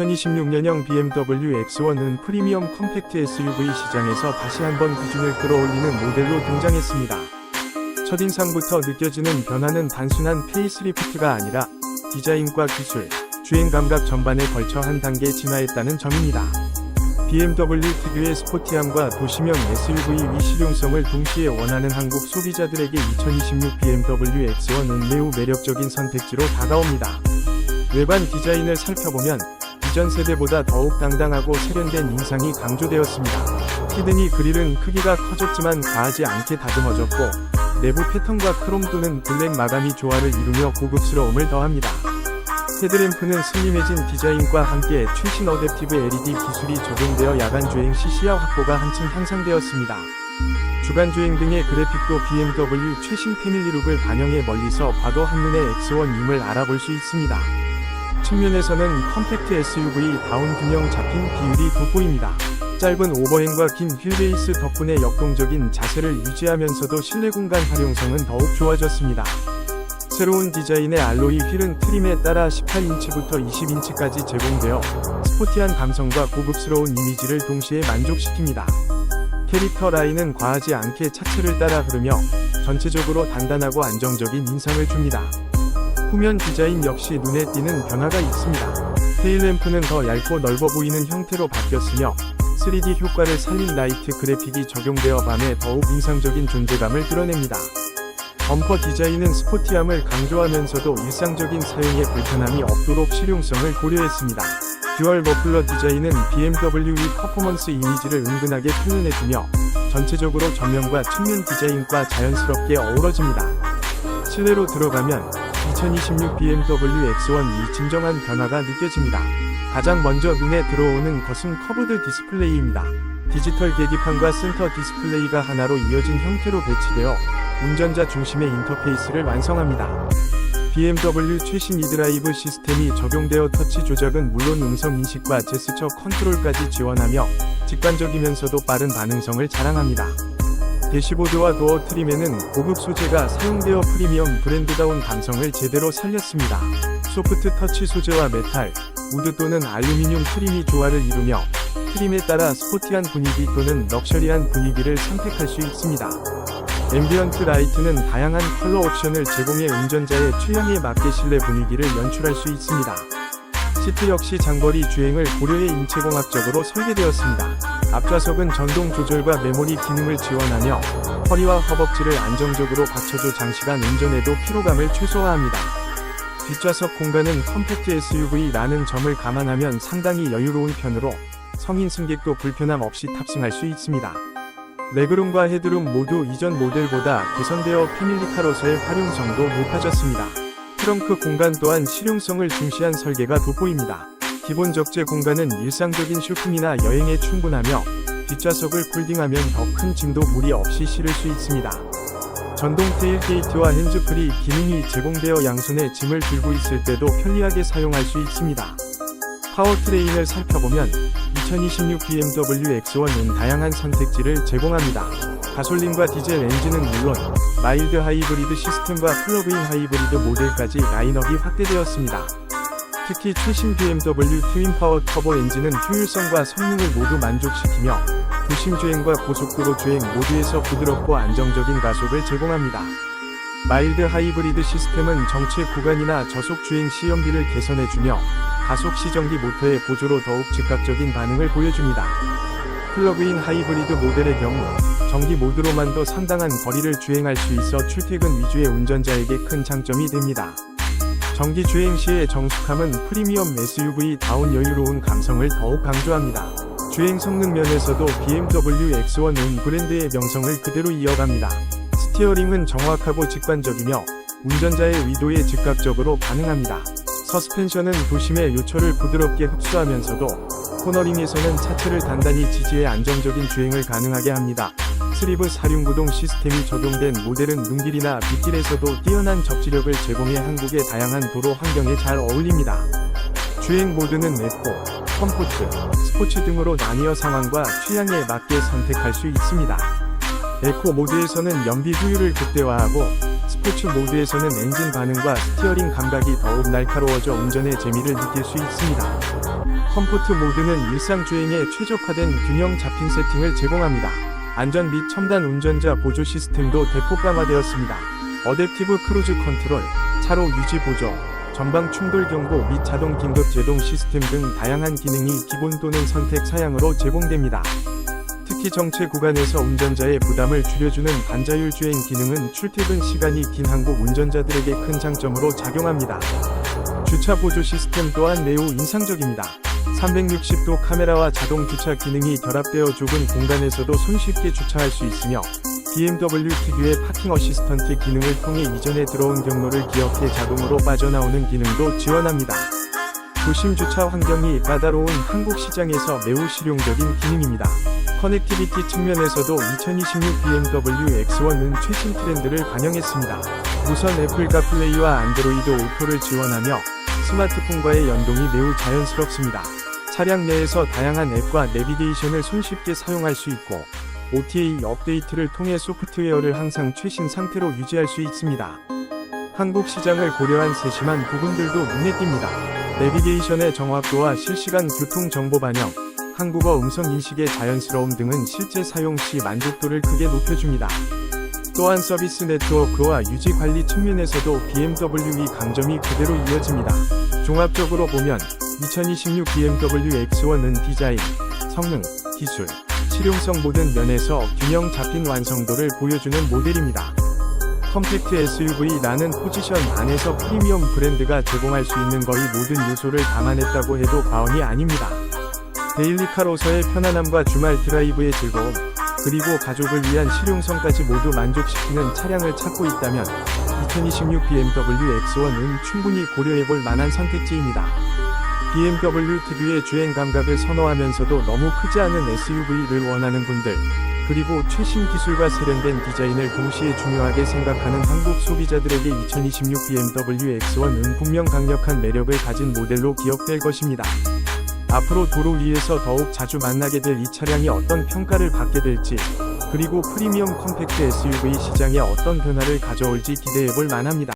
2026년형 BMW X1은 프리미엄 컴팩트 SUV 시장에서 다시 한번 기준을 끌어올리는 모델로 등장했습니다. 첫인상부터 느껴지는 변화는 단순한 페이스리프트가 아니라 디자인과 기술, 주행 감각 전반에 걸쳐 한 단계 진화했다는 점입니다. BMW 특유의 스포티함과 도시명 SUV 위 실용성을 동시에 원하는 한국 소비자들에게 2026 BMW X1은 매우 매력적인 선택지로 다가옵니다. 외관 디자인을 살펴보면 이전 세대보다 더욱 당당하고 세련된 인상이 강조되었습니다. 히드니 그릴은 크기가 커졌지만 과하지 않게 다듬어졌고 내부 패턴과 크롬 또는 블랙 마감이 조화를 이루며 고급스러움을 더합니다. 헤드램프는 슬림해진 디자인과 함께 최신 어댑티브 LED 기술이 적용되어 야간 주행 시 시야 확보가 한층 향상되었습니다. 주간 주행 등의 그래픽도 BMW 최신 패밀리룩을 반영해 멀리서 봐도 한눈에 X1임을 알아볼 수 있습니다. 측면에서는 컴팩트 SUV 다운 균형 잡힌 비율이 돋보입니다. 짧은 오버행과 긴 휠베이스 덕분에 역동적인 자세를 유지하면서도 실내 공간 활용성은 더욱 좋아졌습니다. 새로운 디자인의 알로이 휠은 트림에 따라 18인치부터 20인치까지 제공되어 스포티한 감성과 고급스러운 이미지를 동시에 만족시킵니다. 캐릭터 라인은 과하지 않게 차체를 따라 흐르며 전체적으로 단단하고 안정적인 인상을 줍니다. 후면 디자인 역시 눈에 띄는 변화가 있습니다. 테일램프는 더 얇고 넓어 보이는 형태로 바뀌었으며 3D 효과를 살린 라이트 그래픽이 적용되어 밤에 더욱 인상적인 존재감을 드러냅니다. 범퍼 디자인은 스포티함을 강조하면서도 일상적인 사용에 불편함이 없도록 실용성을 고려했습니다. 듀얼 머플러 디자인은 BMW의 퍼포먼스 이미지를 은근하게 표현해주며 전체적으로 전면과 측면 디자인과 자연스럽게 어우러집니다. 실내로 들어가면 2026 BMW X1이 진정한 변화가 느껴집니다. 가장 먼저 눈에 들어오는 것은 커브드 디스플레이입니다. 디지털 계기판과 센터 디스플레이가 하나로 이어진 형태로 배치되어 운전자 중심의 인터페이스를 완성합니다. BMW 최신 이드라이브 시스템이 적용되어 터치 조작은 물론 음성 인식과 제스처 컨트롤까지 지원하며 직관적이면서도 빠른 반응성을 자랑합니다. 대시보드와 도어 트림에는 고급 소재가 사용되어 프리미엄 브랜드다운 감성을 제대로 살렸습니다. 소프트 터치 소재와 메탈, 우드 또는 알루미늄 트림이 조화를 이루며 트림에 따라 스포티한 분위기 또는 럭셔리한 분위기를 선택할 수 있습니다. 앰비언트 라이트는 다양한 컬러 옵션을 제공해 운전자의 취향에 맞게 실내 분위기를 연출할 수 있습니다. 시트 역시 장거리 주행을 고려해 인체공학적으로 설계되었습니다. 앞좌석은 전동 조절과 메모리 기능을 지원하며 허리와 허벅지를 안정적으로 받쳐줘 장시간 운전에도 피로감을 최소화합니다. 뒷좌석 공간은 컴팩트 SUV라는 점을 감안하면 상당히 여유로운 편으로 성인 승객도 불편함 없이 탑승할 수 있습니다. 레그룸과 헤드룸 모두 이전 모델보다 개선되어 패밀리카로서의 활용성도 높아졌습니다. 트렁크 공간 또한 실용성을 중시한 설계가 돋보입니다. 기본 적재 공간은 일상적인 쇼핑이나 여행에 충분하며 뒷좌석을 폴딩하면 더 큰 짐도 무리 없이 실을 수 있습니다. 전동 테일게이트와 핸즈프리 기능이 제공되어 양손에 짐을 들고 있을 때도 편리하게 사용할 수 있습니다. 파워트레인을 살펴보면 2026 BMW X1은 다양한 선택지를 제공합니다. 가솔린과 디젤 엔진은 물론 마일드 하이브리드 시스템과 플러그인 하이브리드 모델까지 라인업이 확대되었습니다. 특히 최신 BMW 트윈 파워 터보 엔진은 효율성과 성능을 모두 만족시키며 도심 주행과 고속도로 주행 모두에서 부드럽고 안정적인 가속을 제공합니다. 마일드 하이브리드 시스템은 정체 구간이나 저속 주행 시 연비를 개선해주며 가속 시전기 모터의 보조로 더욱 즉각적인 반응을 보여줍니다. 플러그인 하이브리드 모델의 경우 전기 모드로만도 상당한 거리를 주행할 수 있어 출퇴근 위주의 운전자에게 큰 장점이 됩니다. 전기 주행 시의 정숙함은 프리미엄 SUV 다운 여유로운 감성을 더욱 강조합니다. 주행 성능 면에서도 BMW X1은 브랜드의 명성을 그대로 이어갑니다. 스티어링은 정확하고 직관적이며 운전자의 의도에 즉각적으로 반응합니다. 서스펜션은 도심의 요철을 부드럽게 흡수하면서도 코너링에서는 차체를 단단히 지지해 안정적인 주행을 가능하게 합니다. 스리브 사륜구동 시스템이 적용된 모델은 눈길이나 빗길에서도 뛰어난 접지력을 제공해 한국의 다양한 도로 환경에 잘 어울립니다. 주행 모드는 에코, 컴포트, 스포츠 등으로 나뉘어 상황과 취향에 맞게 선택할 수 있습니다. 에코 모드에서는 연비 효율을 극대화하고 스포츠 모드에서는 엔진 반응과 스티어링 감각이 더욱 날카로워져 운전의 재미를 느낄 수 있습니다. 컴포트 모드는 일상 주행에 최적화된 균형 잡힌 세팅을 제공합니다. 안전 및 첨단 운전자 보조 시스템도 대폭 강화되었습니다. 어댑티브 크루즈 컨트롤, 차로 유지 보조, 전방 충돌 경고 및 자동 긴급 제동 시스템 등 다양한 기능이 기본 또는 선택 사양으로 제공됩니다. 특히 정체 구간에서 운전자의 부담을 줄여주는 반자율 주행 기능은 출퇴근 시간이 긴 한국 운전자들에게 큰 장점으로 작용합니다. 주차 보조 시스템 또한 매우 인상적입니다. 360도 카메라와 자동 주차 기능이 결합되어 좁은 공간에서도 손쉽게 주차할 수 있으며 BMW 특유의 파킹 어시스턴트 기능을 통해 이전에 들어온 경로를 기억해 자동으로 빠져나오는 기능도 지원합니다. 도심 주차 환경이 까다로운 한국 시장에서 매우 실용적인 기능입니다. 커넥티비티 측면에서도 2026 BMW X1은 최신 트렌드를 반영했습니다. 무선 애플 카플레이와 안드로이드 오토를 지원하며 스마트폰과의 연동이 매우 자연스럽습니다. 차량 내에서 다양한 앱과 내비게이션을 손쉽게 사용할 수 있고 OTA 업데이트를 통해 소프트웨어를 항상 최신 상태로 유지할 수 있습니다. 한국 시장을 고려한 세심한 부분들도 눈에 띕니다. 내비게이션의 정확도와 실시간 교통 정보 반영, 한국어 음성 인식의 자연스러움 등은 실제 사용 시 만족도를 크게 높여줍니다. 또한 서비스 네트워크와 유지 관리 측면에서도 BMW의 강점이 그대로 이어집니다. 종합적으로 보면 2026 BMW X1은 디자인, 성능, 기술, 실용성 모든 면에서 균형 잡힌 완성도를 보여주는 모델입니다. 컴팩트 SUV라는 포지션 안에서 프리미엄 브랜드가 제공할 수 있는 거의 모든 요소를 담아냈다고 해도 과언이 아닙니다. 데일리카로서의 편안함과 주말 드라이브의 즐거움, 그리고 가족을 위한 실용성까지 모두 만족시키는 차량을 찾고 있다면 2026 BMW X1은 충분히 고려해볼 만한 선택지입니다. BMW 특유의 주행 감각을 선호하면서도 너무 크지 않은 SUV를 원하는 분들, 그리고 최신 기술과 세련된 디자인을 동시에 중요하게 생각하는 한국 소비자들에게 2026 BMW X1은 분명 강력한 매력을 가진 모델로 기억될 것입니다. 앞으로 도로 위에서 더욱 자주 만나게 될 이 차량이 어떤 평가를 받게 될지, 그리고 프리미엄 컴팩트 SUV 시장에 어떤 변화를 가져올지 기대해볼 만합니다.